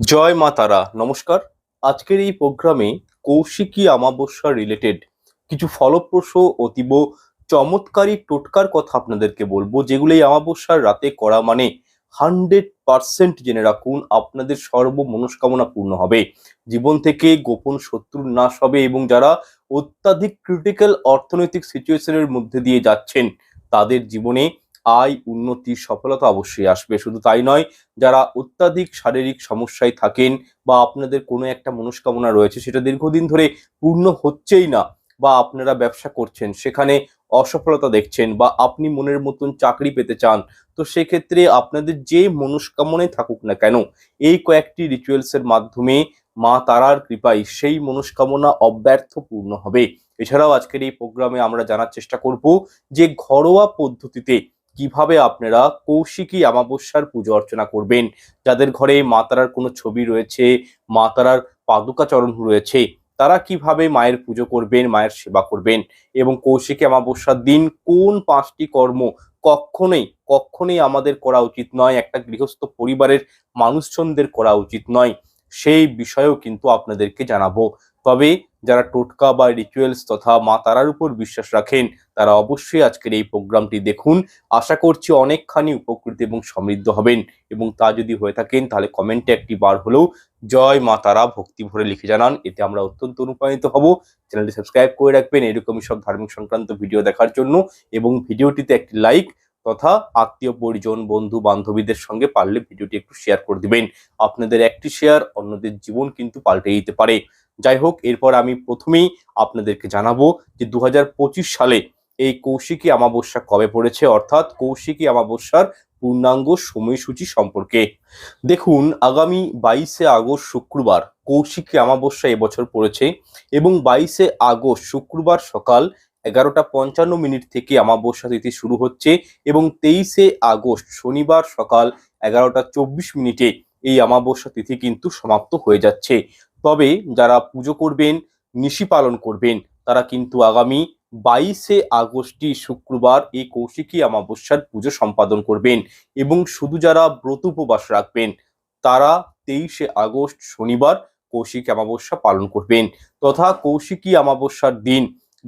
জয় মা তারা। নমস্কার। আজকের এই প্রোগ্রামে কৌশিকী আমাবস্যা রিলেটেড কিছু ফলপ্রসূ অতীব চমৎকারী টোটকার কথা আপনাদেরকে বলব যেগুলো এই অমাবস্যার রাতে করা মানে হান্ড্রেড পার্সেন্ট জেনে রাখুন, আপনাদের সর্ব মনস্কামনা পূর্ণ হবে। জীবন থেকে গোপন শত্রুর নাশ হবে এবং যারা অত্যাধিক ক্রিটিক্যাল অর্থনৈতিক সিচুয়েশনের মধ্যে দিয়ে যাচ্ছেন, তাদের জীবনে আয়, উন্নতি, সফলতা অবশ্যই আসবে। শুধু তাই নয়, যারা অত্যাধিক শারীরিক সমস্যায় থাকেন বা আপনাদের কোনো একটা মনস্কামনা রয়েছে, সেটা দীর্ঘদিন ধরে পূর্ণ হচ্ছেই না বা আপনারা ব্যবসা করছেন, সেখানে অসফলতা দেখছেন বা আপনি মনের মতন চাকরি পেতে চান, তো সেক্ষেত্রে আপনাদের যে মনস্কামনায় থাকুক না কেন, এই কয়েকটি রিচুয়ালসের মাধ্যমে মা তারার কৃপায় সেই মনস্কামনা অব্যর্থ পূর্ণ হবে। এছাড়াও আজকের এই প্রোগ্রামে আমরা জানার চেষ্টা করব যে ঘরোয়া পদ্ধতিতে কীভাবে আপনারা কৌশিকী অমাবস্যার পুজো অর্চনা করবেন? যাদের ঘরে মা তারার কোনো ছবি রয়েছে, মা তারার পাদুকাচরণ রয়েছে, তারা কীভাবে মায়ের পুজো করবেন, মায়ের সেবা করবেন? এবং কৌশিকী অমাবস্যার দিন কোন পাঁচটি কর্ম কখনোই কখনোই আমাদের করা উচিত নয়, একটা গৃহস্থ পরিবারের মানুষজনদের করা উচিত নয়, সেই বিষয়েও কিন্তু আপনাদেরকে জানাব। তবে যারা টোটকা বা রিচুয়ালস তথা মা তারার উপর বিশ্বাস রাখেন, তারা অবশ্যই আজকের এই প্রোগ্রামটি দেখুন। আশা করছি অনেকখানি উপকৃত এবং সমৃদ্ধ হবেন। এবং তা যদি হয়ে থাকেন, তাহলে কমেন্টে একটি বার হলেও জয় মা তারা ভক্তি ভরে লিখে জানান। এতে আমরা অত্যন্ত অনুপ্রাণিত হব। চ্যানেলটি সাবস্ক্রাইব করে রাখবেন এরকমই সব ধার্মিক সংক্রান্ত ভিডিও দেখার জন্য। এবং ভিডিওটিতে একটি লাইক তথা আত্মীয় পরিজন, বন্ধু বান্ধবীদের সঙ্গে পারলে ভিডিওটি একটু শেয়ার করে দিবেন। আপনাদের একটি শেয়ার অন্যদের জীবন কিন্তু পাল্টে দিতে পারে। যাই হোক, এরপর আমি প্রথমেই আপনাদেরকে জানাব যে দু হাজার পঁচিশ সালে এই কৌশিকী অমাবস্যা কবে পড়েছে? অর্থাৎ কৌশিকী অমাবস্যার পূর্ণাঙ্গ সময়সূচি সম্পর্কে। দেখুন, আগামী বাইশে আগস্ট শুক্রবার কৌশিকী অমাবস্যা এবছর পড়েছে এবং বাইশে আগস্ট শুক্রবার সকাল এগারোটা পঞ্চান্ন মিনিট থেকে অমাবস্যা তিথি শুরু হচ্ছে এবং তেইশে আগস্ট শনিবার সকাল এগারোটা চব্বিশ মিনিটে এই অমাবস্যা তিথি কিন্তু সমাপ্ত হয়ে যাচ্ছে। তবে যারা পুজো করবেন, নিশি পালন করবেন, তারা কিন্তু আগামী বাইশে আগস্টই শুক্রবার এই কৌশিকী অমাবস্যার পুজো সম্পাদন করবেন এবং শুধু যারা ব্রত উপবাস রাখবেন, তারা তেইশে আগস্ট শনিবার কৌশিকী অমাবস্যা পালন করবেন। তথা কৌশিকী অমাবস্যার দিন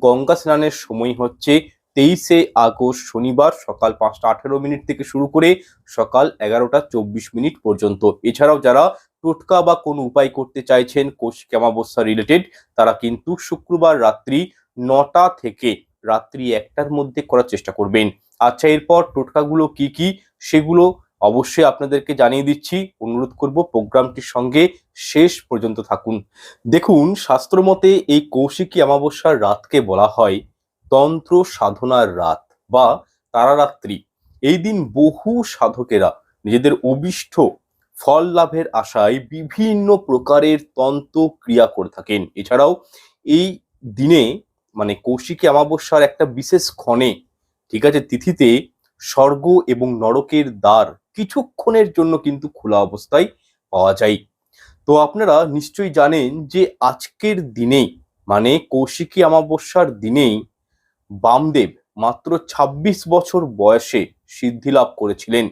গঙ্গা স্নানের সময় হচ্ছে তেইশে আগস্ট শনিবার সকাল পাঁচটা আঠেরো মিনিট থেকে শুরু করে সকাল এগারোটা চব্বিশ মিনিট পর্যন্ত। এছাড়াও যারা টোটকা বা কোনো উপায় করতে চাইছেন কৌশিক অমাবস্যা রিলেটেড তারা কিন্তু শুক্রবার রাত্রি নটা থেকে রাত্রি একটার মধ্যে করার চেষ্টা করবেন। আচ্ছা এরপর টোটকাগুলো কি কি? সেগুলো অবশ্যই আপনাদেরকে জানিয়ে দিচ্ছি, অনুরোধ করব প্রোগ্রামটির সঙ্গে শেষ পর্যন্ত থাকুন। দেখুন, শাস্ত্রমতে এই কৌশিকী অমাবস্যার রাতকে বলা হয় তন্ত্র সাধনার রাত বা তারারাত্রি। এই দিন বহু সাধকেরা নিজেদের অবিষ্ট ফল লাভের আশায় বিভিন্ন প্রকারের তন্ত্র ক্রিয়া করে থাকেন। এছাড়াও এই দিনে মানে কৌশিকী অমাবস্যার একটা বিশেষ ক্ষণে, ঠিক আছে, তিথিতে স্বর্গ এবং নরকের দ্বার কিছুক্ষণের জন্য কিন্তু খোলা অবস্থায় পাওয়া যায়। তো আপনারা নিশ্চয়ই জানেন যে আজকের দিনেই মানে কৌশিকী অমাবস্যার দিনেই বামদেব মাত্র ২৬ বছর বয়সে সিদ্ধি লাভ করেছিলেন।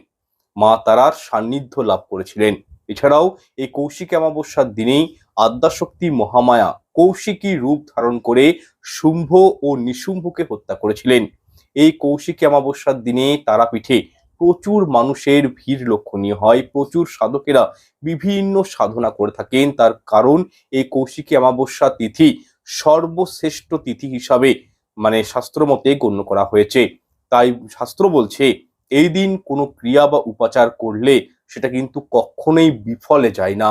মা তারার সান্নিধ্য লাভ করেছিলেন। এছাড়াও এই কৌশিকী অমাবস্যার দিনেই আদ্যাশক্তি মহামায়া কৌশিকী রূপ ধারণ করে শুম্ভ ও নিশুম্ভকে হত্যা করেছিলেন। এই কৌশিকী অমাবস্যার দিনে তারাপীঠে প্রচুর মানুষের ভিড় লক্ষণীয় হয়। প্রচুর সাধকেরা বিভিন্ন সাধনা করে থাকেন। তার কারণ এই কৌশিকী অমাবস্যা তিথি সর্বশ্রেষ্ঠ তিথি হিসাবে মানে শাস্ত্র মতে গণ্য করা হয়েছে। তাই শাস্ত্র বলছে, এই দিন কোনো ক্রিয়া বা উপাচার করলে সেটা কিন্তু কখনোই বিফলে যায় না।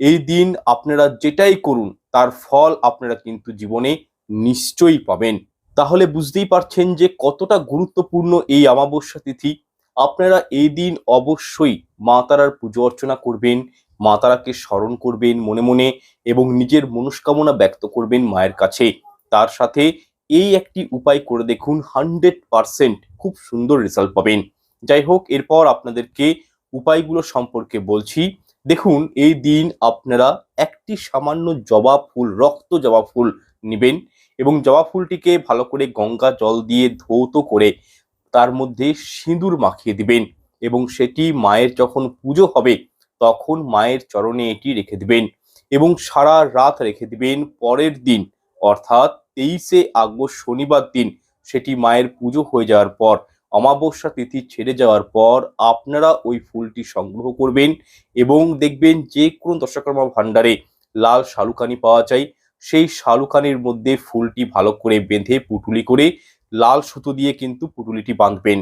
এই দিন আপনারা যেটাই করুন, তার ফল আপনারা কিন্তু জীবনে নিশ্চয়ই পাবেন। তাহলে বুঝতেই পারছেন যে কতটা গুরুত্বপূর্ণ এই অমাবস্যা তিথি। আপনারা এই দিন অবশ্যই মা তারার পুজো অর্চনা করবেন, মা তারাকে স্মরণ করবেন মনে মনে এবং নিজের মনস্কামনা ব্যক্ত করবেন মায়ের কাছে। তার সাথে এই একটি উপায় করে দেখুন, হান্ড্রেড পারসেন্ট খুব সুন্দর রেজাল্ট পাবেন। যাই হোক, এরপর আপনাদেরকে উপায়গুলো সম্পর্কে বলছি। দেখুন, এই দিন আপনারা একটি সামান্য জবা ফুল, রক্ত জবা ফুল নেবেন। এবং জবা ফুলটিকে ভালো করে গঙ্গা জল দিয়ে ধৌত করে তার মধ্যে সিঁদুর মাখিয়ে দিবেন এবং সেটি মায়ের যখন পুজো হবে, তখন মায়ের চরণে এটি রেখে দিবেন এবং সারা রাত রেখে দিবেন পরের দিন, অর্থাৎ তেইশে আগস্ট শনিবার দিন সেটি মায়ের পুজো হয়ে যাওয়ার পর, অমাবস্যা তিথি ছেড়ে যাওয়ার পর আপনারা ওই ফুলটি সংগ্রহ করবেন এবং দেখবেন যে কোনো দশকর্মা ভাণ্ডারে লাল শালুকানি পাওয়া যায়। সেই শালুকানির মধ্যে ফুলটি ভালো করে বেঁধে পুটুলি করে লাল সুতো দিয়ে কিন্তু পুটুলিটি বাঁধবেন।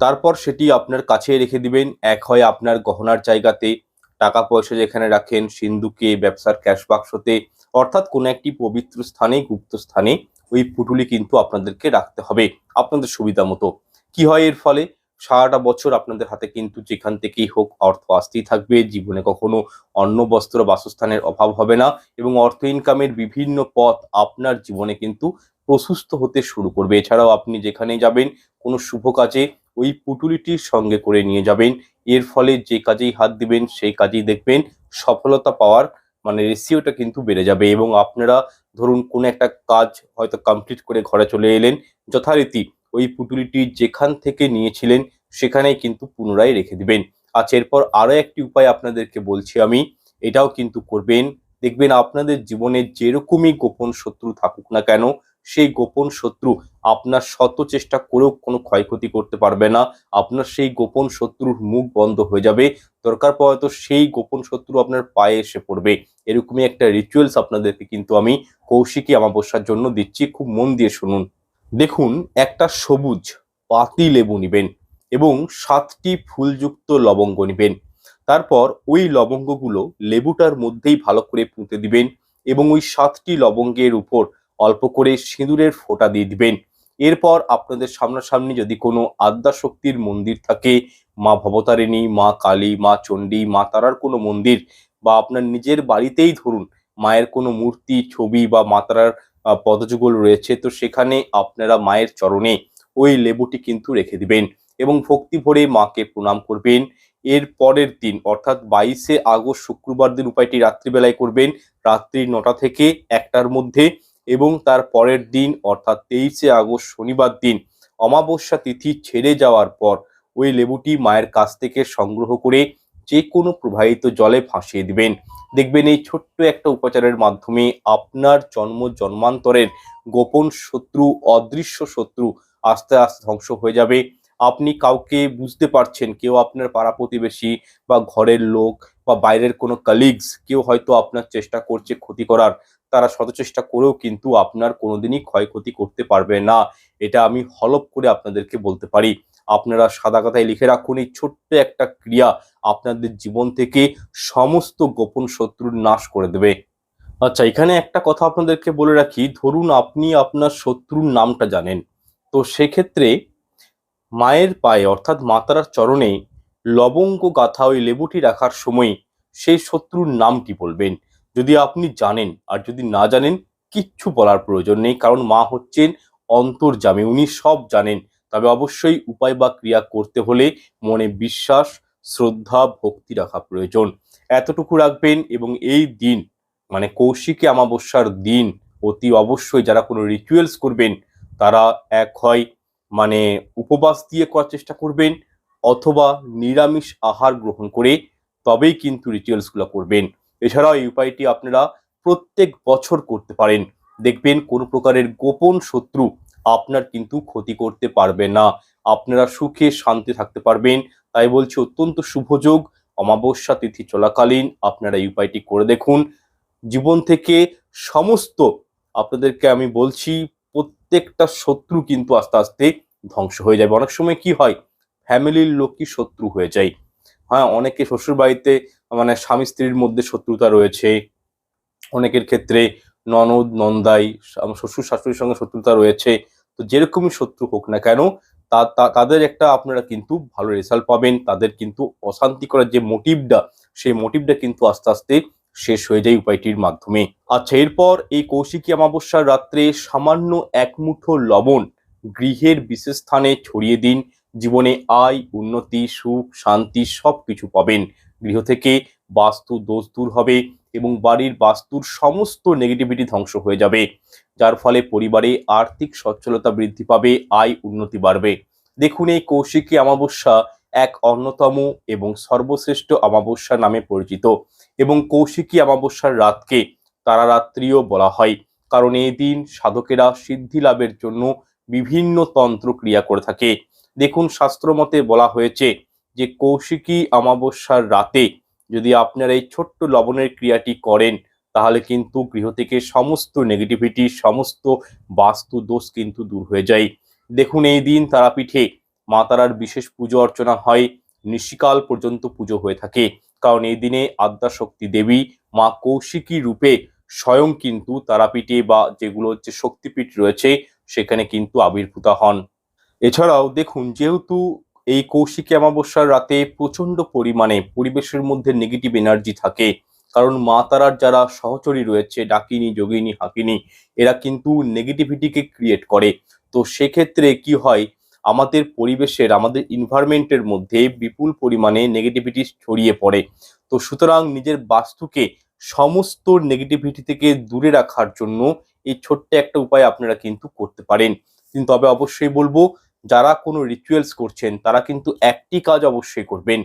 তারপর সেটি আপনার কাছে রেখে দিবেন। এক হয় আপনার গহনার জায়গাতে টাকা পয়সা যেখানে রাখেন, সিন্ধুকে, ব্যবসার ক্যাশ বাক্সতে, অর্থাৎ কোনো একটি পবিত্র স্থানে, গুপ্ত স্থানে ওই পুটুলি কিন্তু আপনাদেরকে রাখতে হবে আপনাদের সুবিধা মতো। কি হয় এর ফলে? সারাটা বছর আপনাদের হাতে কিন্তু যেখান থেকেই হোক অর্থ আসতেই থাকবে। জীবনে কখনো অন্ন, বস্ত্র, বাসস্থানের অভাব হবে না এবং অর্থ ইনকামের বিভিন্ন পথ আপনার জীবনে কিন্তু প্রশস্ত হতে শুরু করবে। এছাড়াও আপনি যেখানে যাবেন, কোনো শুভ কাজে ওই পুটুলিটির সঙ্গে করে নিয়ে যাবেন। এর ফলে যে কাজেই হাত দিবেন, সেই কাজেই দেখবেন সফলতা পাওয়ার মানে রেশিওটা কিন্তু বেড়ে যাবে এবং আপনারা ধরুন কোনো একটা কাজ হয়তো কমপ্লিট করে ঘরে চলে এলেন, যথারীতি ওই পুটুলিটি যেখান থেকে নিয়েছিলেন সেখানেই কিন্তু পুনরায় রেখে দিবেন। আচ্ছা এরপর আরও একটি উপায় আপনাদেরকে বলছি আমি, এটাও কিন্তু করবেন। দেখবেন আপনাদের জীবনে যেরকমই গোপন শত্রু থাকুক না কেন, সেই গোপন শত্রু আপনার শত চেষ্টা করেও কোনো ক্ষয়ক্ষতি করতে পারবে না। আপনার সেই গোপন শত্রুর মুখ বন্ধ হয়ে যাবে। দরকার পড়ে তো সেই গোপন শত্রু আপনার পায়ে এসে পড়বে। এরকমই একটা রিচুয়ালস আপনাদেরকে কিন্তু আমি কৌশিকী অমাবস্যার জন্য দিচ্ছি। খুব মন দিয়ে শুনুন। দেখুন একটা সবুজ পাতি লেবু নিবেন এবং সাতটি ফুলযুক্ত লবঙ্গ নিবেন। তারপর ওই লবঙ্গগুলো লেবুটার মধ্যেই ভালো করে পুঁতে দিবেন এবং ওই সাতটি লবঙ্গের উপর অল্প করে সিঁদুরের ফোঁটা দিয়ে দিবেন। এরপর আপনাদের সামনাসামনি যদি কোনো আদ্যা শক্তির মন্দির থাকে মা ভবতারিণী মা কালী মা চণ্ডী মা তারার কোনো মন্দির বা আপনার নিজের বাড়িতেই ধরুন মায়ের কোনো মূর্তি ছবি বা মাতারার আহ, পদযুগল রয়েছে, তো সেখানে আপনারা মায়ের চরণে ওই লেবুটি কিন্তু রেখে দিবেন এবং ভক্তি ভরে মাকে প্রণাম করবেন। এর পরের দিন, অর্থাৎ বাইশে আগস্ট শুক্রবার দিন উপায়টি রাত্রিবেলায় করবেন, রাত্রি নটা থেকে একটার মধ্যে এবং তার পরের দিন, অর্থাৎ তেইশে আগস্ট শনিবার দিন, অমাবস্যা তিথি ছেড়ে যাওয়ার পর ওই লেবুটি মায়ের কাছ থেকে সংগ্রহ করে যে কোনো প্রবাহিত জলে ভাসিয়ে দিবেন। দেখবেন এই ছোট্ট একটা উপচারের মাধ্যমে আপনার জন্ম জন্মান্তরের গোপন শত্রু, অদৃশ্য শত্রু আস্তে আস্তে ধ্বংস হয়ে যাবে। আপনি কাউকে বুঝতে পারছেন, কেউ আপনার পাড়া প্রতিবেশী বা ঘরের লোক বা বাইরের কোনো কালিগস কেউ হয়তো আপনার চেষ্টা করছে ক্ষতি করার। তারা শত চেষ্টা করেও কিন্তু আপনার কোনোদিনই ক্ষয়ক্ষতি করতে পারবে না। এটা আমি হলপ করে আপনাদেরকে বলতে পারি। আপনারা সাদা কথায় লিখে রাখুন, এই ছোট্ট একটা ক্রিয়া আপনাদের জীবন থেকে সমস্ত গোপন শত্রুর নাশ করে দেবে। আচ্ছা এখানে একটা কথা আপনাদেরকে বলে রাখি, ধরুন আপনি আপনার শত্রুর নামটা জানেন, তো সেক্ষেত্রে মায়ের পায়ে, অর্থাৎ মাতারার চরণে লবঙ্গ গাথা ওই লেবুটি রাখার সময় সেই শত্রুর নামটি বলবেন? যদি আপনি জানেন, আর যদি না জানেন, কিচ্ছু বলার প্রয়োজন নেই, কারণ মা হচ্ছেন অন্তর্জামী উনি সব জানেন। তবে অবশ্যই উপায় বা ক্রিয়া করতে হলে মনে বিশ্বাস, শ্রদ্ধা, ভক্তি রাখা প্রয়োজন। এতটুকু রাখবেন এবং এই দিন মানে কৌশিকী অমাবস্যার দিন অতি অবশ্যই যারা কোনো রিচুয়ালস করবেন, তারা এক হয় মানে উপবাস দিয়ে করার চেষ্টা করবেন অথবা নিরামিষ আহার গ্রহণ করে তবেই কিন্তু রিচুয়ালসগুলো করবেন। এছাড়াও এই উপায়টি আপনারা প্রত্যেক বছর করতে পারেন। দেখবেন কোনো প্রকারের গোপন শত্রু আপনার কিন্তু ক্ষতি করতে পারবে না। আপনারা সুখে, শান্তি থাকতে পারবেন। তাই বলছি, অত্যন্ত শুভযোগ অমাবস্যা তিথি চলাকালীন আপনারা এই উপায়টি করে দেখুন। জীবন থেকে সমস্ত আপনাদেরকে আমি বলছি, প্রত্যেকটা শত্রু কিন্তু আস্তে আস্তে ধ্বংস হয়ে যাবে। অনেক সময় কি হয়, ফ্যামিলির লোকই শত্রু হয়ে যায়। হ্যাঁ অনেকে শ্বশুর বাড়িতে মানে স্বামী স্ত্রীর মধ্যে শত্রুতা রয়েছে। অনেকের ক্ষেত্রে ননদ, নন্দাই শ্বশুর, শাশুড়ির সঙ্গে শত্রুতা রয়েছে। তো যেরকমই শত্রু হোক না কেন তাদের একটা আপনারা কিন্তু ভালো রেজাল্ট পাবেন, তাদের কিন্তু অশান্তি করার যে মোটিভটা সেই মোটিভটা কিন্তু আস্তে আস্তে শেষ হয়ে যায় উপায়টির মাধ্যমে। আচ্ছা এরপর এই কৌশিকী অমাবস্যার রাত্রে সামান্য এক মুঠো লবণ গৃহের বিশেষ স্থানে ছড়িয়ে দিন। জীবনে আয়, উন্নতি, সুখ, শান্তি সব কিছু পাবেন। গৃহ থেকে বাস্তু দোষ দূর হবে। এবং বাড়ির বাস্তুর সমস্ত নেগেটিভিটি ধ্বংস হয়ে যাবে। যার ফলে পরিবারে আর্থিক সচ্ছলতা বৃদ্ধি পাবে, আয় উন্নতি বাড়বে। দেখুন, এই কৌশিকী অমাবস্যা এক অন্যতম এবং সর্বশ্রেষ্ঠ অমাবস্যা নামে পরিচিত এবং কৌশিকী অমাবস্যার রাতকে তারারাত্রিও বলা হয়। কারণ এই দিন সাধকেরা সিদ্ধি লাভের জন্য বিভিন্ন তন্ত্র ক্রিয়া করে থাকে। দেখুন শাস্ত্রমতে বলা হয়েছে যে কৌশিকী অমাবস্যার রাতে যদি আপনারা এই ছোট্ট লবণের ক্রিয়াটি করেন, তাহলে কিন্তু গৃহ থেকে সমস্ত নেগেটিভিটি সমস্ত বাস্তু দোষ কিন্তু দূর হয়ে যায়। দেখুন, এই দিন তারাপীঠে মা তারার বিশেষ পুজো অর্চনা হয়। নিশিকাল পর্যন্ত পুজো হয়ে থাকে। কারণ এই দিনে আদ্যাশক্তি দেবী মা কৌশিকী রূপে স্বয়ং কিন্তু তারাপীঠে বা যেগুলো হচ্ছে শক্তিপীঠ রয়েছে, সেখানে কিন্তু আবির্ভূতা হন। এছাড়াও দেখুন, যেহেতু এই কৌশিকী অমাবস্যার রাতে প্রচণ্ড পরিমাণে পরিবেশের মধ্যে নেগেটিভ এনার্জি থাকে। কারণ মা তারার যারা সহচরী রয়েছে, ডাকিনী, যোগিনী, হাকিনী, এরা কিন্তু নেগেটিভিটিকে ক্রিয়েট করে। তো সেক্ষেত্রে কি হয়, আমাদের পরিবেশের, আমাদের ইনভায়রনমেন্টের মধ্যে বিপুল পরিমাণে নেগেটিভিটি ছড়িয়ে পড়ে। তো সুতরাং নিজের বাস্তুকে সমস্ত নেগেটিভিটি থেকে দূরে রাখার জন্য এই ছোট্ট একটা উপায় আপনারা কিন্তু করতে পারেন। কিন্তু তবে অবশ্যই বলব যারা কোনো রিচুয়ালস করছেন, তারা কিন্তু একটি কাজ অবশ্যই করবেন।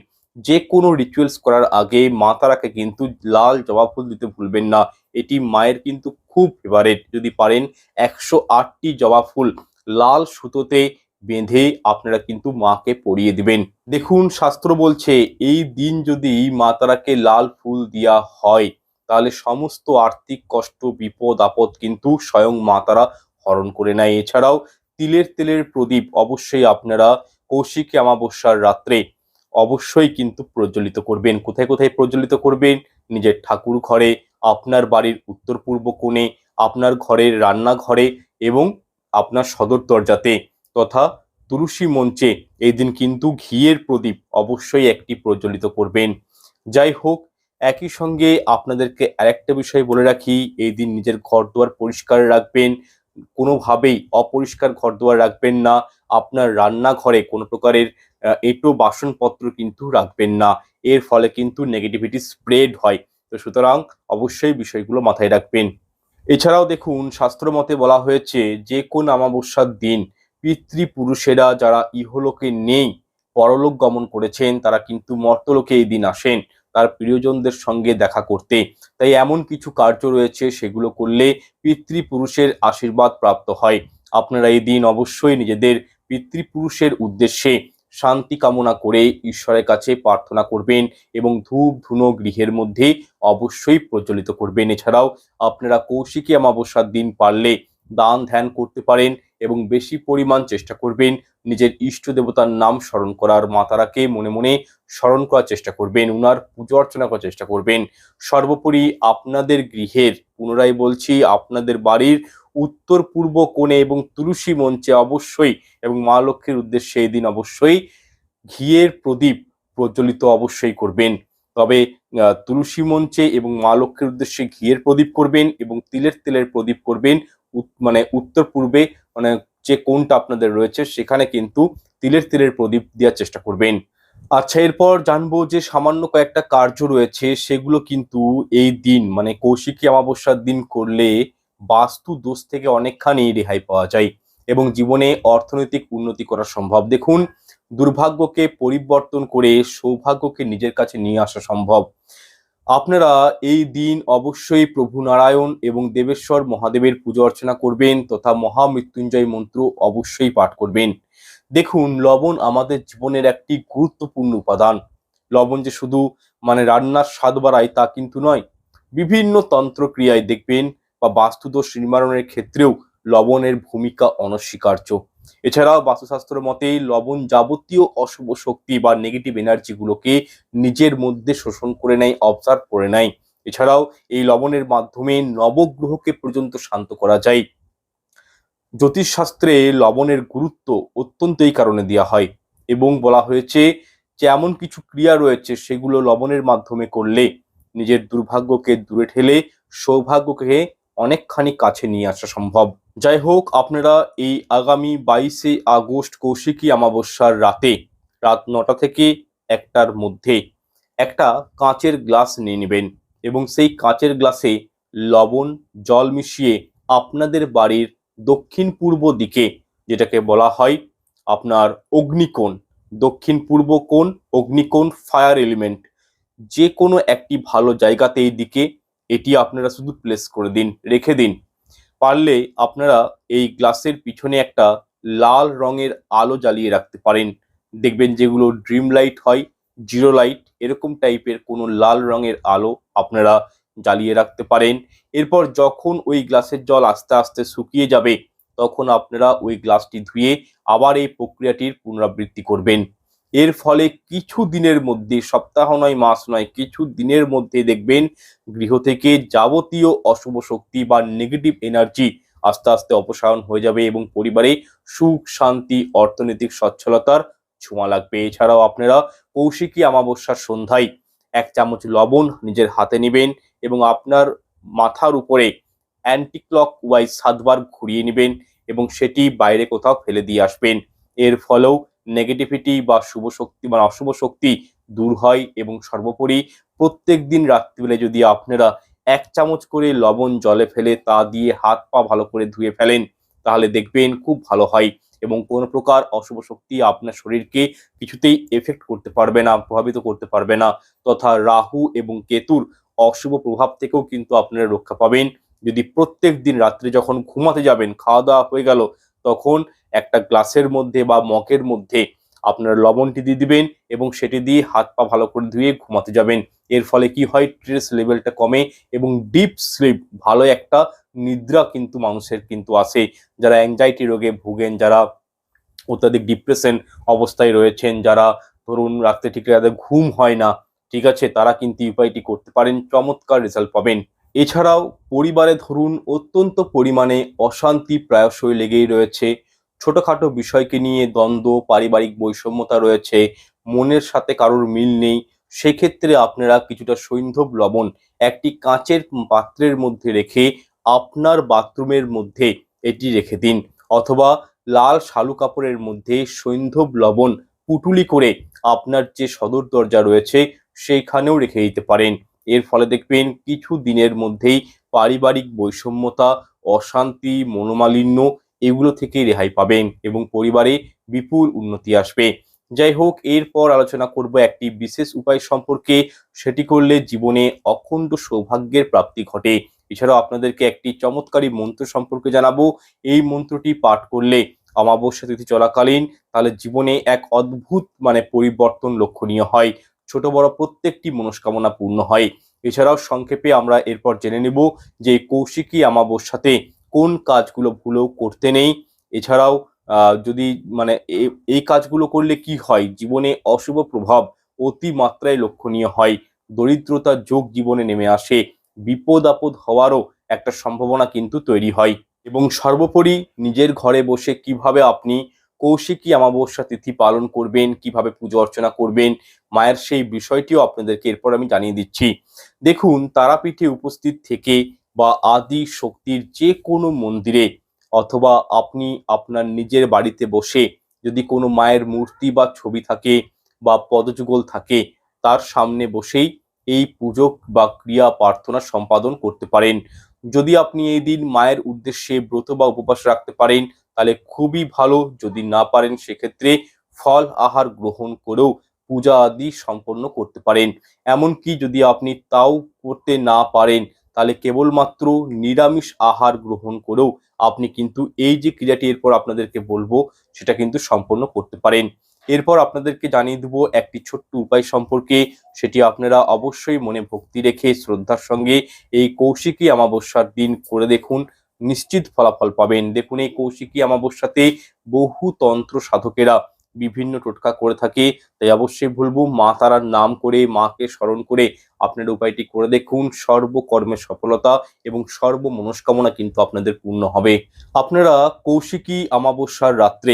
যে কোনো রিচুয়ালস করার আগে মা তারাকে কিন্তু লাল জবা ফুল দিতে ভুলবেন না। এটি মায়ের কিন্তু খুব ফেভারেট যদি পারেন একশো আটটি জবা ফুল লাল সুতোতে বেঁধে আপনারা কিন্তু মাকে পরিয়ে দিবেন। দেখুন, শাস্ত্র বলছে, এই দিন যদি মা তারাকে লাল ফুল দেওয়া হয়, তাহলে সমস্ত আর্থিক কষ্ট, বিপদ, আপদ কিন্তু স্বয়ং মা তারা হরণ করে নেয়। এছাড়াও তিলের তেলের প্রদীপ অবশ্যই আপনারা কৌশিকী অমাবস্যার রাত্রে অবশ্যই কিন্তু প্রজ্বলিত করবেন। কোথায় কোথায় প্রজ্বলিত করবেন? নিজের ঠাকুর ঘরে, আপনার বাড়ির উত্তর পূর্ব কোণে, আপনার ঘরের রান্নাঘরে এবং আপনার সদর দরজাতে তথা তুলসী মঞ্চে এই দিন কিন্তু ঘিয়ের প্রদীপ অবশ্যই একটি প্রজ্বলিত করবেন। যাই হোক, একই সঙ্গে আপনাদেরকে আরেকটা বিষয় বলে রাখি এই দিন নিজের ঘর দুয়ার পরিষ্কার রাখবেন। কোনোভাবেই অপরিষ্কার ঘর দুয়ার রাখবেন না। আপনার রান্নাঘরে কোনো প্রকারের এঁটো বাসনপত্র কিন্তু রাখবেন না। এর ফলে কিন্তু নেগেটিভিটি স্প্রেড হয়। তো সুতরাং অবশ্যই বিষয়গুলো মাথায় রাখবেন। এছাড়াও দেখুন শাস্ত্র মতে বলা হয়েছে, যে কোন আমাবস্যার দিন পিতৃপুরুষেরা যারা ইহলোকে নেই, পরলোক গমন করেছেন, তারা কিন্তু মর্তলোকে এই দিন আসেন। তার প্রিয়জনদের সঙ্গে দেখা করতে। তাই এমন কিছু কার্য রয়েছে, সেগুলো করলে পিতৃপুরুষের আশীর্বাদ প্রাপ্ত হয়। আপনারা এই দিন অবশ্যই নিজেদের পিতৃপুরুষের উদ্দেশ্যে শান্তি কামনা করে ঈশ্বরের কাছে প্রার্থনা করবেন এবং ধূপ ধুনো গৃহের মধ্যে অবশ্যই প্রচলিত করবেন। এছাড়াও আপনারা কৌশিকী অমাবস্যার দিন পারলে দান ধ্যান করতে পারেন এবং বেশি পরিমাণ চেষ্টা করবেন নিজের ইষ্ট দেবতার নাম স্মরণ করার মাতারাকে মনে মনে স্মরণ করার চেষ্টা করবেন, উনার পুজো অর্চনা করার চেষ্টা করবেন। সর্বোপরি আপনাদের গৃহের, পুনরায় বলছি, আপনাদের বাড়ির উত্তর পূর্ব কোণে এবং তুলসী মঞ্চে অবশ্যই এবং মা লক্ষ্মীর উদ্দেশ্যে এই দিন অবশ্যই ঘিয়ের প্রদীপ প্রজ্বলিত অবশ্যই করবেন। তবে তুলসী মঞ্চে এবং মা লক্ষ্মীর উদ্দেশ্যে ঘিয়ের প্রদীপ করবেন এবং তিলের তেলের প্রদীপ করবেন। মানে উত্তর পূর্বে মানে যে কোণটা আপনাদের রয়েছে সেখানে কিন্তু তিলের তেলের প্রদীপ দেওয়ার চেষ্টা করবেন। আচ্ছা এরপর জানব যে সামান্য কয়েকটা কার্য রয়েছে, সেগুলো কিন্তু এই দিন মানে কৌশিকী অমাবস্যার দিন করলে বাস্তু দোষ থেকে অনেকখানি রেহাই পাওয়া যায় এবং জীবনে অর্থনৈতিক উন্নতি করা সম্ভব। দেখুন, দুর্ভাগ্যকে পরিবর্তন করে সৌভাগ্যকে নিজের কাছে নিয়ে আসা সম্ভব। আপনারা এই দিন অবশ্যই প্রভু নারায়ণ এবং দেবেশ্বর মহাদেবের পুজো অর্চনা করবেন তথা মহামৃত্যুঞ্জয় মন্ত্র অবশ্যই পাঠ করবেন। দেখুন, লবণ আমাদের জীবনের একটি গুরুত্বপূর্ণ উপাদান। লবণ যে শুধু মানে রান্নার স্বাদ বাড়ায় তা কিন্তু নয়, বিভিন্ন তন্ত্রক্রিয়ায় দেখবেন বা বাস্তুদোষ নিবারণের ক্ষেত্রেও লবণের ভূমিকা অনস্বীকার্য। এছাড়াও বাস্তুশাস্ত্র মতে লবণ যাবতীয় অশুভ শক্তি বা নেগেটিভ এনার্জিগুলোকে নিজের মধ্যে শোষণ করে নেয় অবজার্ভ করে নেয়। এছাড়াও এই লবণের মাধ্যমে নবগ্রহকে পর্যন্ত শান্ত করা যায়। জ্যোতিষশাস্ত্রে লবণের গুরুত্ব অত্যন্ত এই কারণে দেওয়া হয় এবং বলা হয়েছে যে এমন কিছু ক্রিয়া রয়েছে সেগুলো লবণের মাধ্যমে করলে নিজের দুর্ভাগ্যকে দূরে ঠেলে সৌভাগ্যকে অনেকখানি কাছে নিয়ে আসা সম্ভব। যাই হোক, আপনারা এই আগামী বাইশে আগস্ট কৌশিকী অমাবস্যার রাতে, রাত নটা থেকে একটার মধ্যে একটা কাঁচের গ্লাস নিয়ে নেবেন এবং সেই কাঁচের গ্লাসে লবণ, জল মিশিয়ে আপনাদের বাড়ির দক্ষিণ পূর্ব দিকে যেটাকে বলা হয় আপনার অগ্নিকোণ দক্ষিণ পূর্ব কোণ, অগ্নিকোণ ফায়ার এলিমেন্ট যে কোনো একটি ভালো জায়গাতে এই দিকে এটি আপনারা শুধু প্লেস করে দিন, রেখে দিন। পারলে আপনারা এই গ্লাসের পিছনে একটা লাল রঙের আলো জ্বালিয়ে রাখতে পারেন। দেখবেন যেগুলো ড্রিম লাইট হয় জিরো লাইট এরকম টাইপের কোনো লাল রঙের আলো আপনারা জ্বালিয়ে রাখতে পারেন। এরপর যখন ওই গ্লাসের জল আস্তে আস্তে শুকিয়ে যাবে, তখন আপনারা ওই গ্লাসটি ধুয়ে আবার এই প্রক্রিয়াটির পুনরাবৃত্তি করবেন। এর ফলে কিছু দিনের মধ্যে, সপ্তাহ নয়, মাস নয়, কিছু দিনের মধ্যে দেখবেন গৃহ থেকে যাবতীয় অশুভ শক্তি বা নেগেটিভ এনার্জি আস্তে আস্তে অপসারণ হয়ে যাবে এবং পরিবারে সুখ, শান্তি, অর্থনৈতিক সচ্ছলতার ছোঁয়া লাগবে। এছাড়াও আপনারা কৌশিকী অমাবস্যার সন্ধ্যায় এক চামচ লবণ নিজের হাতে নেবেন এবং আপনার মাথার উপরে অ্যান্টি ক্লক ওয়াইজ সাতবার ঘুরিয়ে নেবেন এবং সেটি বাইরে কোথাও ফেলে দিয়ে আসবেন। এর ফলেও নেগেটিভিটি বা শুভ শক্তি বা অশুভ শক্তি দূর হয় এবং সর্বোপরি প্রত্যেক দিন রাত্রিবেলায় যদি আপনারা এক চামচ করে লবণ জলে ফেলে তা দিয়ে হাত পা ভালো করে ধুয়ে ফেলেন, তাহলে দেখবেন খুব ভালো হয় এবং কোনো প্রকার অশুভ শক্তি আপনার শরীরকে কিছুতেই এফেক্ট করতে পারবে না, প্রভাবিত করতে পারবে না। তথা রাহু এবং কেতুর অশুভ প্রভাব থেকেও কিন্তু আপনারা রক্ষা পাবেন। যদি প্রত্যেক দিন রাত্রে যখন ঘুমাতে যাবেন, খাওয়া দাওয়া হয়ে গেল, তখন একটা গ্লাসের মধ্যে বা মগের মধ্যে আপনার লবণটি দিয়ে দিবেন এবং সেটি দিয়ে হাত পা ভালো করে ধুয়ে ঘুমাতে যাবেন। এর ফলে কি হয়? স্ট্রেস লেভেলটা কমে এবং ডিপ স্লিপ ভালো একটা নিদ্রা কিন্তু মানুষের কিন্তু আসে। যারা অ্যাংজাইটি রোগে ভুগেন, যারা অত্যাধিক ডিপ্রেশন অবস্থায় রয়েছেন, যারা ধরুন রাত্রে ঠিক রাতে ঘুম হয় না, ঠিক আছে, তারা কিন্তু উপায়টি করতে পারেন, চমৎকার রেজাল্ট পাবেন। এছাড়াও পরিবারে ধরুন অত্যন্ত পরিমাণে অশান্তি প্রায়শই লেগেই রয়েছে। ছোটখাটো বিষয়কে নিয়ে দ্বন্দ্ব, পারিবারিক বৈষম্যতা রয়েছে, মনের সাথে কারোর মিল নেই, সেক্ষেত্রে আপনারা কিছুটা সৈন্ধব লবণ একটি কাঁচের পাত্রের মধ্যে রেখে আপনার বাথরুমের মধ্যে এটি রেখে দিন, অথবা লাল শালু কাপড়ের মধ্যে সৈন্ধব লবণ পুটুলি করে আপনার যে সদর দরজা রয়েছে সেইখানেও রেখে দিতে পারেন। এর ফলে দেখবেন কিছু দিনের মধ্যেই পারিবারিক বৈষম্যতা, অশান্তি, মনোমালিন্য এগুলো থেকে রেহাই পাবেন এবং পরিবারে বিপুল উন্নতি আসবে। যাই হোক, এরপর আলোচনা করব একটি বিশেষ উপায় সম্পর্কে। সেটি করলে জীবনে অখণ্ড সৌভাগ্যের প্রাপ্তি ঘটে। এছাড়াও আপনাদেরকে একটি চমৎকারী মন্ত্র সম্পর্কে জানাব। এই মন্ত্রটি পাঠ করলে অমাবস্যা তিথি চলাকালীন তাহলে জীবনে এক অদ্ভুত মানে পরিবর্তন লক্ষণীয় হয়। ছোট বড় প্রত্যেকটি মনস্কামনা পূর্ণ হয়। এছাড়াও সংক্ষেপে আমরা এরপর জেনে নেব যে কৌশিকী অমাবস্যাতে কোন কাজগুলো ভুলেও করতে নেই। এছাড়াও যদি মানে এই কাজগুলো করলে কি হয়? জীবনে অশুভ প্রভাব অতি মাত্রায় লক্ষণীয় হয়। দরিদ্রতা যোগ জীবনে নেমে আসে। বিপদ আপদ হওয়ারও একটা সম্ভাবনা কিন্তু তৈরি হয়। এবং সর্বোপরি নিজের ঘরে বসে কীভাবে আপনি কৌশিকী অমাবস্যা তিথি পালন করবেন, কীভাবে পুজো অর্চনা করবেন, মায়ের সেই বিষয়টিও আপনাদেরকে এরপর আমি জানিয়ে দিচ্ছি। দেখুন, তারাপীঠে উপস্থিত থেকে বা আদি শক্তির যে কোনো মন্দিরে অথবা আপনি আপনার নিজের বাড়িতে বসে যদি কোনো মায়ের মূর্তি বা ছবি থাকে বা পদযুগল থাকে, তার সামনে বসেই এই পুজো বা ক্রিয়া প্রার্থনা সম্পাদন করতে পারেন। যদি আপনি এই দিন মায়ের উদ্দেশ্যে ব্রত বা উপবাস রাখতে পারেন, তাহলে খুবই ভালো। যদি না পারেন, সেক্ষেত্রে ফল আহার গ্রহণ করেও পূজা আদি সম্পন্ন করতে পারেন। এমনকি যদি আপনি তাও করতে না পারেন তাহলে কেবলমাত্র নিরামিষ আহার গ্রহণ করেও আপনি কিন্তু এই যে ক্রিয়াটি এরপর আপনাদেরকে বলব, সেটা কিন্তু সম্পন্ন করতে পারেন। এরপর আপনাদেরকে জানিয়ে দেবো একটি ছোট্ট উপায় সম্পর্কে, সেটি আপনারা অবশ্যই মনে ভক্তি রেখে শ্রদ্ধার সঙ্গে এই কৌশিকী অমাবস্যার দিন করে দেখুন। নিশ্চিত ফলাফল পাবেন। দেখুন এই কৌশিকী অমাবস্যাতে বহু তন্ত্র সাধকেরা বিভিন্ন টোটকা করে থাকে, তাই অবশ্যই বলব মা তারার নাম করে, মাকে স্মরণ করে আপনার উপায়টি করে দেখুন। সর্বকর্মের সফলতা এবং সর্ব মনস্কামনা কিন্তু আপনাদের পূর্ণ হবে। আপনারা কৌশিকী অমাবস্যার রাত্রে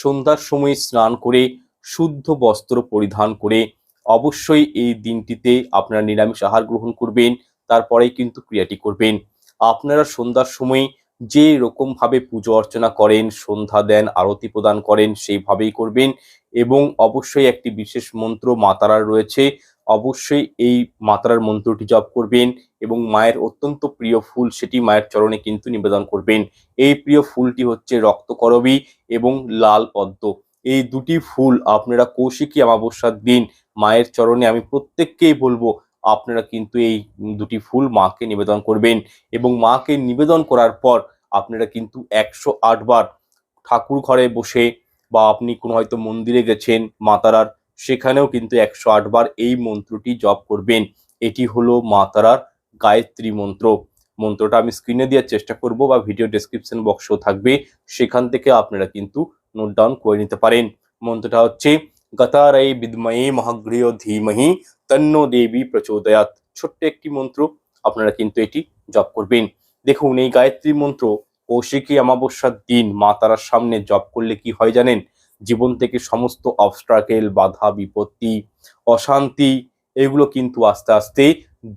সন্ধ্যার সময় স্নান করে, শুদ্ধ বস্ত্র পরিধান করে অবশ্যই এই দিনটিতে আপনারা নিরামিষ আহার গ্রহণ করবেন, তারপরেই কিন্তু ক্রিয়াটি করবেন। আপনারা সন্ধ্যার সময় যে রকম ভাবে পুজো অর্চনা করেন, সন্ধ্যা দেন, আরতি প্রদান করেন, সেইভাবেই করবেন এবং অবশ্যই একটি বিশেষ মন্ত্র মাতারার রয়েছে। অবশ্যই এই মাতারার মন্ত্রটি জপ করবেন এবং মায়ের অত্যন্ত প্রিয় ফুল সেটি মায়ের চরণে কিন্তু নিবেদন করবেন। এই প্রিয় ফুলটি হচ্ছে রক্তকরবী এবং লাল পদ্ম। এই দুটি ফুল আপনারা কৌশিকী অমাবস্যার দিন মায়ের চরণে আমি প্রত্যেককেই বলব আপনারা কিন্তু এই দুটি ফুল মাকে নিবেদন করবেন এবং মাকে নিবেদন করার পর আপনারা কিন্তু একশো বার ঠাকুর ঘরে বসে বা আপনি কোনো হয়তো মন্দিরে গেছেন মা তারার সেখানেও কিন্তু একশো বার এই মন্ত্রটি জপ করবেন। এটি হলো মা তারার গায়ত্রী মন্ত্র। মন্ত্রটা আমি স্ক্রিনে দেওয়ার চেষ্টা করব বা ভিডিও ডেসক্রিপশন বক্সও থাকবে। সেখান থেকে আপনারা কিন্তু নোট ডাউন করে নিতে পারেন। মন্ত্রটা হচ্ছে গতারাই বিদ্ময়ে মহাগৃহ ধীমহি তন্ন দেবী প্রচোদয়াত ছোট্ট একটি মন্ত্র, আপনারা কিন্তু এটি জপ করবেন। দেখুন, এই গায়ত্রী মন্ত্র, কৌশিকী অমাবস্যার দিন মা তারার সামনে জপ করলে কি হয় জানেন? জীবন থেকে সমস্ত অবস্ট্রাকেল, বাধা, বিপত্তি, অশান্তি, এগুলো কিন্তু আস্তে আস্তে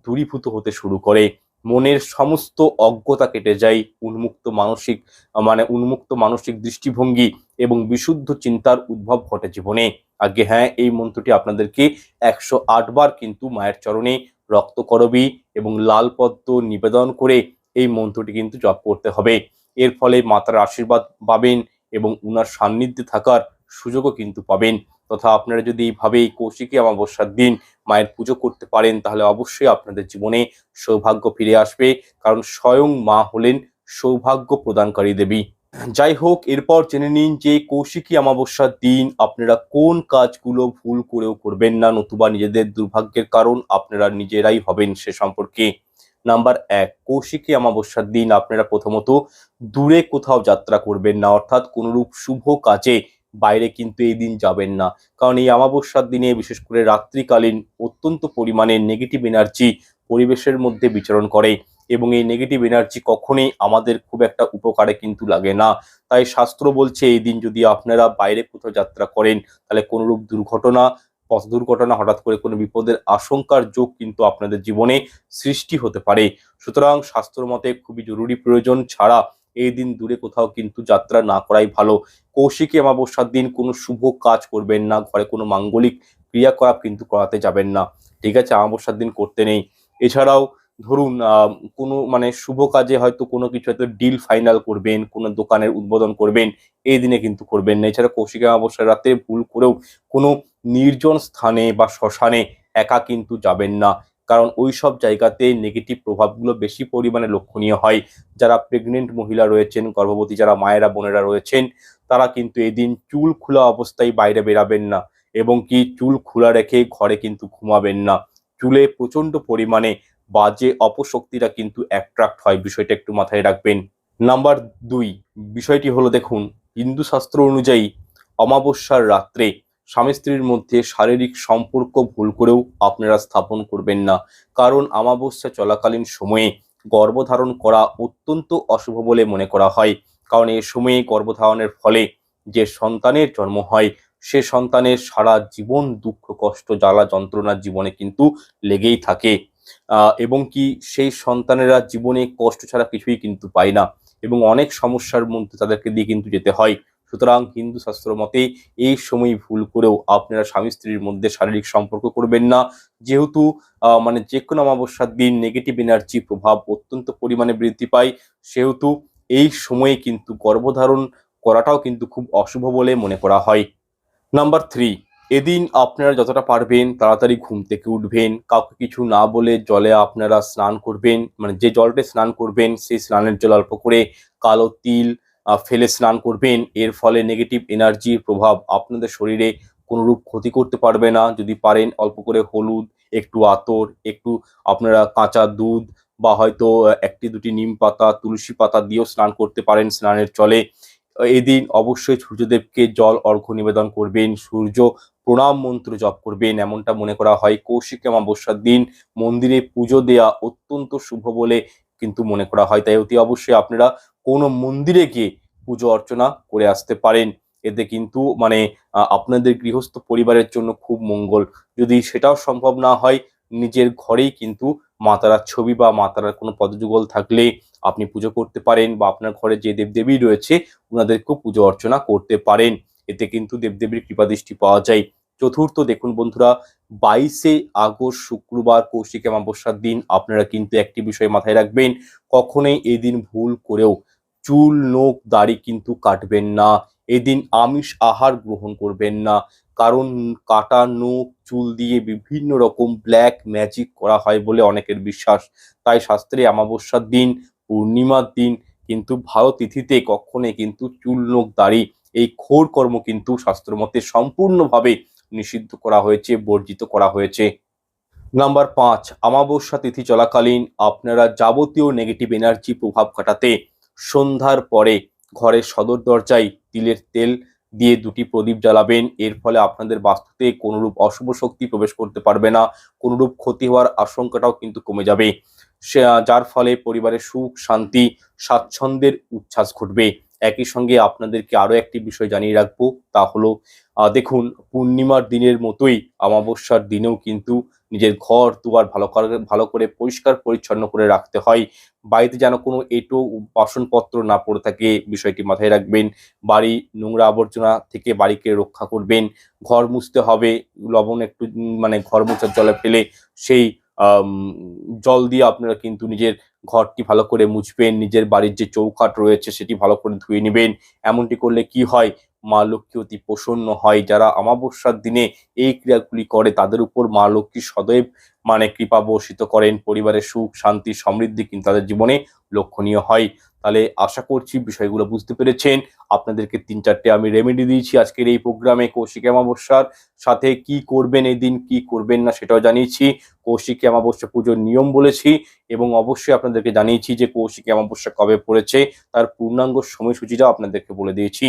দূরীভূত হতে শুরু করে। মনের সমস্ত অজ্ঞতা কেটে যায় উন্মুক্ত মানসিক মানে উন্মুক্ত মানসিক দৃষ্টিভঙ্গি এবং বিশুদ্ধ চিন্তার উদ্ভব ঘটে জীবনে। আগে হ্যাঁ এই মন্ত্রটি আপনাদেরকে একশো আট বার কিন্তু মায়ের চরণে রক্তকরবী এবং লাল পদ্ম নিবেদন করে এই মন্ত্রটি কিন্তু জপ করতে হবে। এর ফলে মাতার আশীর্বাদ পাবেন এবং উনার সান্নিধ্যে থাকার সুযোগও কিন্তু পাবেন। তথা আপনারা যদি এইভাবেই কৌশিকী অমাবস্যার দিন মায়ের পুজো করতে পারেন, তাহলে অবশ্যই আপনাদের জীবনে সৌভাগ্য ফিরে আসবে। কারণ স্বয়ং মা হলেন সৌভাগ্য প্রদানকারী দেবী। যাই হোক, এরপর জেনে নিন যে কৌশিকী অমাবস্যার দিন আপনারা কোন কাজগুলো ভুল করেও করবেন না, নতুবা নিজেদের দুর্ভাগ্যের কারণ আপনারা নিজেরাই হবেন সে সম্পর্কে। নাম্বার এক, কৌশিকী অমাবস্যার দিন আপনারা প্রথমত দূরে কোথাও যাত্রা করবেন না, অর্থাৎ কোনরূপ শুভ কাজে বাইরে কিন্তু এই দিন যাবেন না। কারণ এই অমাবস্যার দিনে, বিশেষ করে রাত্রিকালীন অত্যন্ত পরিমাণে নেগেটিভ এনার্জি পরিবেশের মধ্যে বিচরণ করে এবং এই নেগেটিভ এনার্জি কখনোই আমাদের খুব একটা উপকারে কিন্তু লাগে না। তাই শাস্ত্র বলছে, এই দিন যদি আপনারা বাইরে কোথাও যাত্রা করেন, তাহলে কোনোরূপ দুর্ঘটনা, পথ দুর্ঘটনা হঠাৎ করে কোনো বিপদের আশঙ্কার যোগ কিন্তু আপনাদের জীবনে সৃষ্টি হতে পারে। সুতরাং স্বাস্থ্য মতে খুবই জরুরি প্রয়োজন ছাড়া এই দিন দূরে কোথাও কিন্তু যাত্রা না করাই ভালো। কৌশিকী অমাবস্যার দিন কোনো শুভ কাজ করবেন না, ঘরে কোনো মাঙ্গলিক ক্রিয়াকলাপ কিন্তু করাতে যাবেন না। ঠিক আছে, অমাবস্যার দিন করতে নেই। এছাড়াও ধরুন কোনো মানে শুভ কাজে হয়তো কোনো কিছু হয়তো ডিল ফাইনাল করবেন, কোনো দোকানের উদ্বোধন করবেন, এই দিনে কিন্তু করবেন না। এছাড়া কৌশিক অমাবস্যার রাতে ভুল করেও কোনো নির্জন স্থানে বা শ্মশানে একা কিন্তু যাবেন না। কারণ ওই সব জায়গাতে নেগেটিভ প্রভাবগুলো বেশি পরিমাণে লক্ষণীয় হয়। যারা প্রেগনেন্ট মহিলা রয়েছেন, গর্ভবতী যারা মায়েরা, বোনেরা রয়েছেন, তারা কিন্তু এদিন চুল খোলা অবস্থায় বাইরে বেরাবেন না এবং কি চুল খোলা রেখে ঘরে কিন্তু ঘুমাবেন না। চুলে প্রচণ্ড পরিমাণে বাজে অপশক্তিরা কিন্তু অ্যাট্রাক্ট হয়, বিষয়টা একটু মাথায় রাখবেন। নাম্বার দুই, বিষয়টি হলো দেখুন, হিন্দু শাস্ত্র অনুযায়ী অমাবস্যার রাত্রে স্বামী স্ত্রীর মধ্যে শারীরিক সম্পর্ক ভুল করেও আপনারা স্থাপন করবেন না। কারণ অমাবস্যা চলাকালীন সময়ে গর্ভধারণ করা অত্যন্ত অশুভ বলে মনে করা হয়। কারণ এই সময়ে গর্ভধারণের ফলে যে সন্তানের জন্ম হয়, সে সন্তানের সারা জীবন দুঃখ, কষ্ট, জ্বালা যন্ত্রণার জীবনে কিন্তু লেগেই থাকে। এবং কি সেই সন্তানেরা জীবনে কষ্ট ছাড়া কিছুই কিন্তু পায় না। এবং অনেক সমস্যার মধ্যে তাদেরকে দিয়ে কিন্তু যেতে হয়। সুতরাং হিন্দু শাস্ত্র মতে এই সময় ভুল করেও আপনারা স্বামী স্ত্রীর মধ্যে শারীরিক সম্পর্ক করবেন না। যেহেতু মানে যে কোনো অমাবস্যার দিন নেগেটিভ এনার্জি প্রভাব অত্যন্ত পরিমাণে বৃদ্ধি পায়। সেহেতু এই সময়ে কিন্তু গর্ভধারণ করাটাও কিন্তু খুব অশুভ বলে মনে করা হয়। নাম্বার থ্রি এদিন আপনারা যতটা পারবেন তাড়াতাড়ি ঘুম থেকে উঠবেন। কাউকে কিছু না বলে জলে আপনারা স্নান করবেন। মানে যে জলটা স্নান করবেন, সেই স্নানের জল অল্প করে কালো তিল ফেলে স্নান করবেন। এর ফলে নেগেটিভ এনার্জির প্রভাব আপনাদের শরীরে কোনোরূপ ক্ষতি করতে পারবে না। যদি পারেন অল্প করে হলুদ, একটু আতর, একটু আপনারা কাঁচা দুধ বা হয়তো একটি দুটি নিম পাতা, তুলসী পাতা দিয়েও স্নান করতে পারেন স্নানের চলে। এদিন অবশ্যই সূর্যদেবকে জল, অর্ঘ্য নিবেদন করবেন। সূর্য প্রণাম মন্ত্র জপ করবেন। এমনটা মনে করা হয় কৌশিক অমাবস্যার দিন। মন্দিরে পুজো দেয়া অত্যন্ত শুভ বলে কিন্তু মনে করা হয়। তাই অতি অবশ্যই আপনারা কোনো মন্দিরে গিয়ে পুজো অর্চনা করে আসতে পারেন। এতে কিন্তু মানে আপনাদের গৃহস্থ পরিবারের জন্য খুব মঙ্গল। যদি সেটাও সম্ভব না হয়, নিজের ঘরেই কিন্তু মাতারার ছবি বা মাতারার কোনো পদযুগল থাকলে আপনি পুজো করতে পারেন বা আপনার ঘরে যে দেবদেবী রয়েছে ওনাদেরকেও পুজো অর্চনা করতে পারেন। এতে কিন্তু দেবদেবীর কৃপাদৃষ্টি পাওয়া যায়। চতুর্থ, দেখুন বন্ধুরা, বাইশে আগস্ট শুক্রবার কৌশিক অমাবস্যার দিন। আপনারা কিন্তু একটি বিষয় মাথায় রাখবেন, কখনোই এই দিন ভুল করেও চুল, নোখ, দাড়ি কিন্তু কাটবেন না। এদিন আমিষ আহার গ্রহণ করবেন না। কারণ কাটা নোখ, চুল দিয়ে বিভিন্ন রকম ব্ল্যাক ম্যাজিক করা হয় বলে অনেকের বিশ্বাস। তাই শাস্ত্রে অমাবস্যার দিন, পূর্ণিমার দিন কিন্তু ভালো তিথিতে কখনোই কিন্তু চুল, নোখ, দাড়ি এই ঘোর কর্ম কিন্তু শাস্ত্র মতে সম্পূর্ণভাবে নিষিদ্ধ করা হয়েছে, বর্জিত করা হয়েছে। নাম্বার পাঁচ, অমাবস্যা তিথি চলাকালীন আপনারা যাবতীয় নেগেটিভ এনার্জি প্রভাব কাটাতে সন্ধ্যার পরে ঘরের সদর দরজায় তিলের তেল দিয়ে দুটি প্রদীপ জ্বালাবেন। এর ফলে আপনাদের বাস্তুতে কোনোরূপ অশুভ শক্তি প্রবেশ করতে পারবে না। কোনোরূপ ক্ষতি হওয়ার আশঙ্কাটাও কিন্তু কমে যাবে। যার ফলে পরিবারের সুখ, শান্তি, স্বাচ্ছন্দ্যের উচ্ছ্বাস ঘটবে। একই সঙ্গে আপনাদেরকে আরও একটি বিষয় জানিয়ে রাখব। তা হলো দেখুন, পূর্ণিমার দিনের মতোই অমাবস্যার দিনেও কিন্তু নিজের ঘর দুয়ার ভালো করে ভালো করে পরিষ্কার, পরিচ্ছন্ন করে রাখতে হয়। বাড়িতে যেন কোনো এঁটো বাসনপত্র না পড়ে থাকে বিষয়টি মাথায় রাখবেন। বাড়ি নোংরা আবর্জনা থেকে বাড়িকে রক্ষা করবেন। ঘর মুছতে হবে, লবণ একটু মানে ঘর মোছার জলে ফেলে সেই জল দিয়ে আপনারা কিন্তু নিজের ঘরটি ভালো করে মুছবেন। নিজের বাড়ির যে চৌকাঠ রয়েছে সেটি ভালো করে ধুয়ে নেবেন। এমনটি করলে কি হয়? মা লক্ষ্মী অতি প্রসন্ন হয়। যারা অমাবস্যার দিনে এই ক্রিয়াগুলি করে, তাদের উপর মা লক্ষ্মী সদৈব মানে কৃপা বর্ষিত করেন। পরিবারের সুখ, শান্তি, সমৃদ্ধি কিন্তু তাদের জীবনে লক্ষণীয় হয়। তাহলে আশা করছি বিষয়গুলো বুঝতে পেরেছেন। আপনাদেরকে তিন চারটে আমি রেমেডি দিয়েছি আজকের এই প্রোগ্রামে কৌশিক অমাবস্যার সাথে। কি করবেন এই দিন, কি করবেন না সেটাও জানিয়েছি। কৌশিক অমাবস্যা পুজোর নিয়ম বলেছি এবং অবশ্যই আপনাদেরকে জানিয়েছি যে কৌশিক অমাবস্যা কবে পড়েছে, তার পূর্ণাঙ্গ সময়সূচিটাও আপনাদেরকে বলে দিয়েছি।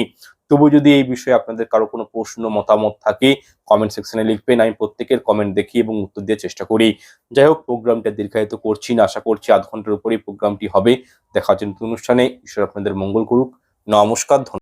তবু যদি এই বিষয়ে আপনাদের কারও কোনো প্রশ্ন, মতামত থাকে কমেন্ট সেকশনে লিখবেন, আমি প্রত্যেকের কমেন্ট দেখি এবং উত্তর দেওয়ার চেষ্টা করি। যাই হোক প্রোগ্রামটা দীর্ঘায়িত করছি না, আশা করছি আধ ঘণ্টার উপরেই প্রোগ্রামটি হবে। দেখা হচ্ছে অনুষ্ঠানে, ঈশ্বর আপনাদের মঙ্গল করুক। নমস্কার